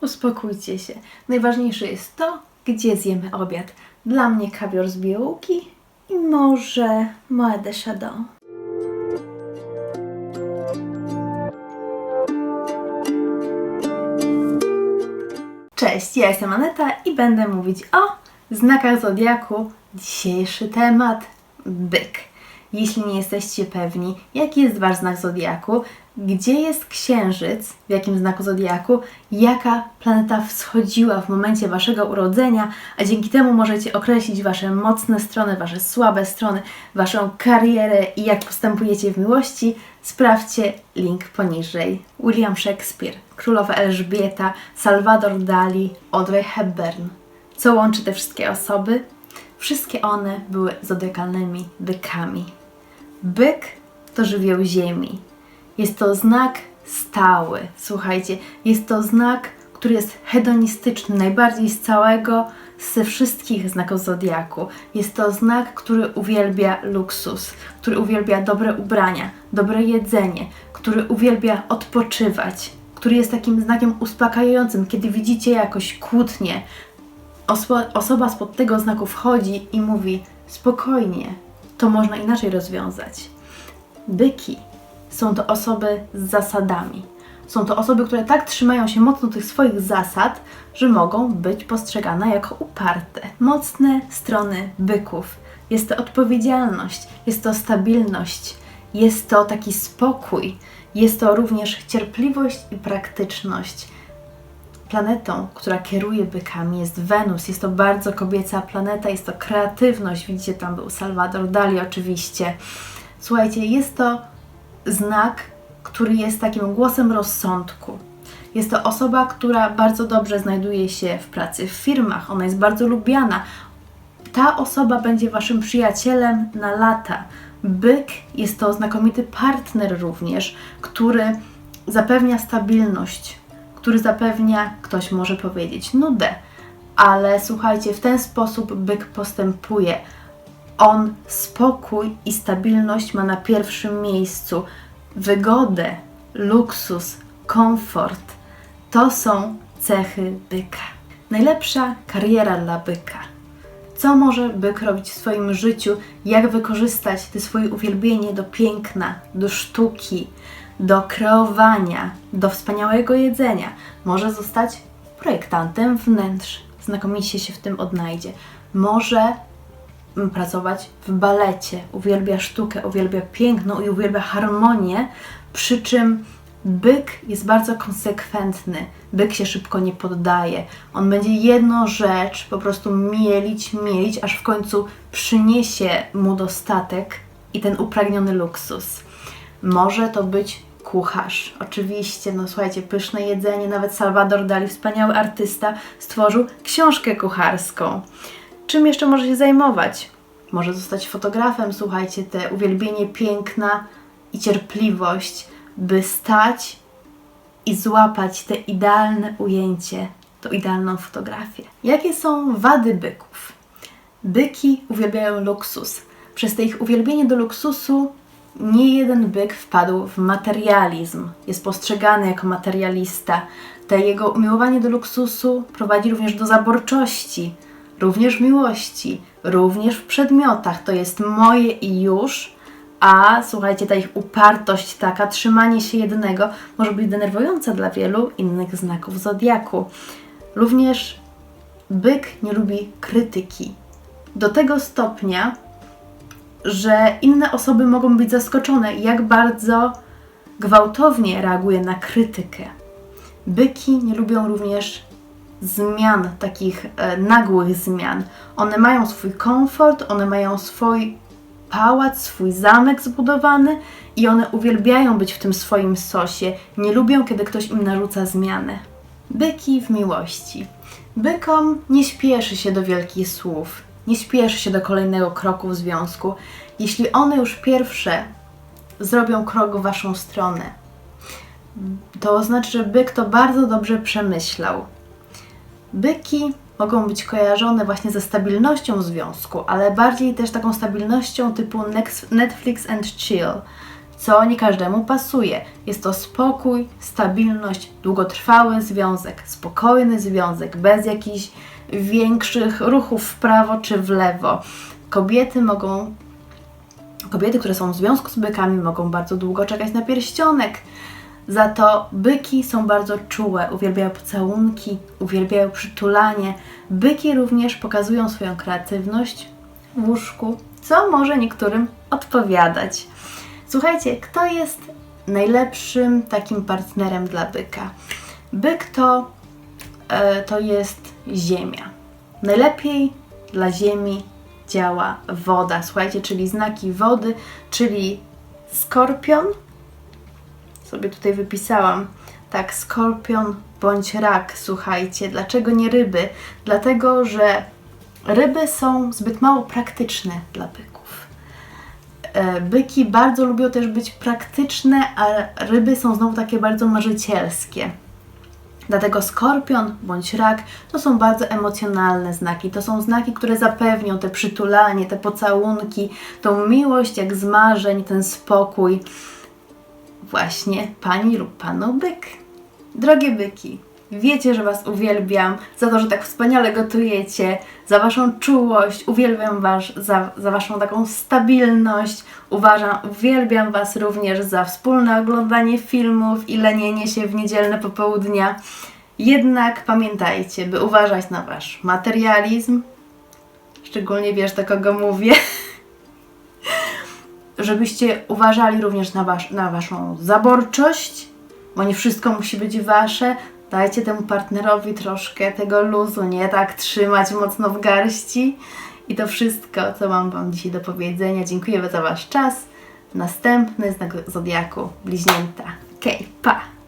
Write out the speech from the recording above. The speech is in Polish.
uspokójcie się. Najważniejsze jest to, gdzie zjemy obiad. Dla mnie kawior z białołki i może moe de. Cześć, ja jestem Aneta i będę mówić o znakach zodiaku. Dzisiejszy temat byk. Jeśli nie jesteście pewni, jaki jest wasz znak zodiaku, gdzie jest księżyc, w jakim znaku zodiaku, jaka planeta wschodziła w momencie waszego urodzenia, a dzięki temu możecie określić wasze mocne strony, wasze słabe strony, waszą karierę i jak postępujecie w miłości, sprawdźcie link poniżej. William Shakespeare, królowa Elżbieta, Salvador Dali, Audrey Hepburn. Co łączy te wszystkie osoby? Wszystkie one były zodiakalnymi bykami. Byk to żywioł ziemi. Jest to znak stały. Słuchajcie, jest to znak, który jest hedonistyczny, najbardziej z całego, ze wszystkich znaków zodiaku. Jest to znak, który uwielbia luksus, który uwielbia dobre ubrania, dobre jedzenie, który uwielbia odpoczywać, który jest takim znakiem uspokajającym, kiedy widzicie jakoś kłótnię. Osoba spod tego znaku wchodzi i mówi: spokojnie, to można inaczej rozwiązać. Byki są to osoby z zasadami. Są to osoby, które tak trzymają się mocno tych swoich zasad, że mogą być postrzegane jako uparte. Mocne strony byków. Jest to odpowiedzialność, jest to stabilność, jest to taki spokój, jest to również cierpliwość i praktyczność. Planetą, która kieruje bykami jest Wenus. Jest to bardzo kobieca planeta, jest to kreatywność. Widzicie, tam był Salvador Dali oczywiście. Słuchajcie, jest to znak, który jest takim głosem rozsądku. Jest to osoba, która bardzo dobrze znajduje się w pracy w firmach, ona jest bardzo lubiana. Ta osoba będzie waszym przyjacielem na lata. Byk jest to znakomity partner również, który zapewnia stabilność, który zapewnia, ktoś może powiedzieć, nudę, ale słuchajcie, w ten sposób byk postępuje. On spokój i stabilność ma na pierwszym miejscu. Wygodę, luksus, komfort to są cechy byka. Najlepsza kariera dla byka. Co może byk robić w swoim życiu? Jak wykorzystać te swoje uwielbienie do piękna, do sztuki, do kreowania, do wspaniałego jedzenia? Może zostać projektantem wnętrz. Znakomicie się w tym odnajdzie. Może mm, pracować w balecie, uwielbia sztukę, uwielbia piękno i uwielbia harmonię, przy czym byk jest bardzo konsekwentny. Byk się szybko nie poddaje. On będzie jedną rzecz po prostu mielić, mielić, aż w końcu przyniesie mu dostatek i ten upragniony luksus. Może to być kucharz. Oczywiście, no słuchajcie, pyszne jedzenie, nawet Salvador Dali, wspaniały artysta, stworzył książkę kucharską. Czym jeszcze może się zajmować? Może zostać fotografem, słuchajcie, te uwielbienie piękna i cierpliwość, by stać i złapać te idealne ujęcie, tą idealną fotografię. Jakie są wady byków? Byki uwielbiają luksus. Przez te ich uwielbienie do luksusu nie jeden byk wpadł w materializm. Jest postrzegany jako materialista. Te jego umiłowanie do luksusu prowadzi również do zaborczości, również miłości, również w przedmiotach. To jest moje i już. A słuchajcie, ta ich upartość, taka trzymanie się jednego może być denerwująca dla wielu innych znaków zodiaku. Również byk nie lubi krytyki. Do tego stopnia, że inne osoby mogą być zaskoczone, jak bardzo gwałtownie reaguje na krytykę. Byki nie lubią również zmian, takich e, nagłych zmian. One mają swój komfort, one mają swój pałac, swój zamek zbudowany i one uwielbiają być w tym swoim sosie. Nie lubią, kiedy ktoś im narzuca zmiany. Byki w miłości. Bykom nie śpieszy się do wielkich słów, nie śpieszy się do kolejnego kroku w związku. Jeśli one już pierwsze zrobią krok w waszą stronę, to oznacza, że byk to bardzo dobrze przemyślał. Byki mogą być kojarzone właśnie ze stabilnością w związku, ale bardziej też taką stabilnością typu Netflix and chill. Co nie każdemu pasuje. Jest to spokój, stabilność, długotrwały związek, spokojny związek, bez jakichś większych ruchów w prawo czy w lewo. Kobiety mogą Kobiety, które są w związku z bykami, mogą bardzo długo czekać na pierścionek. Za to byki są bardzo czułe, uwielbiają pocałunki, uwielbiają przytulanie. Byki również pokazują swoją kreatywność w łóżku, co może niektórym odpowiadać. Słuchajcie, kto jest najlepszym takim partnerem dla byka? Byk to, e, to jest ziemia. Najlepiej dla ziemi działa woda. Słuchajcie, czyli znaki wody, czyli skorpion. Sobie tutaj wypisałam. Tak, skorpion bądź rak. Słuchajcie, dlaczego nie ryby? Dlatego, że ryby są zbyt mało praktyczne dla byków. E, Byki bardzo lubią też być praktyczne, a ryby są znowu takie bardzo marzycielskie. Dlatego skorpion bądź rak to są bardzo emocjonalne znaki. To są znaki, które zapewnią te przytulanie, te pocałunki, tą miłość jak z marzeń, ten spokój. Właśnie pani lub panu byk. Drogie byki, wiecie, że Was uwielbiam za to, że tak wspaniale gotujecie, za Waszą czułość, uwielbiam Was za, za Waszą taką stabilność. Uważam, uwielbiam Was również za wspólne oglądanie filmów i lenienie się w niedzielne popołudnia. Jednak pamiętajcie, by uważać na Wasz materializm, szczególnie wiesz, do kogo mówię, żebyście uważali również na, wasz, na Waszą zaborczość, bo nie wszystko musi być Wasze. Dajcie temu partnerowi troszkę tego luzu, nie tak trzymać mocno w garści. I to wszystko, co mam Wam dzisiaj do powiedzenia. Dziękuję za Wasz czas. Następny znak Zodiaku, bliźnięta. Okej, pa!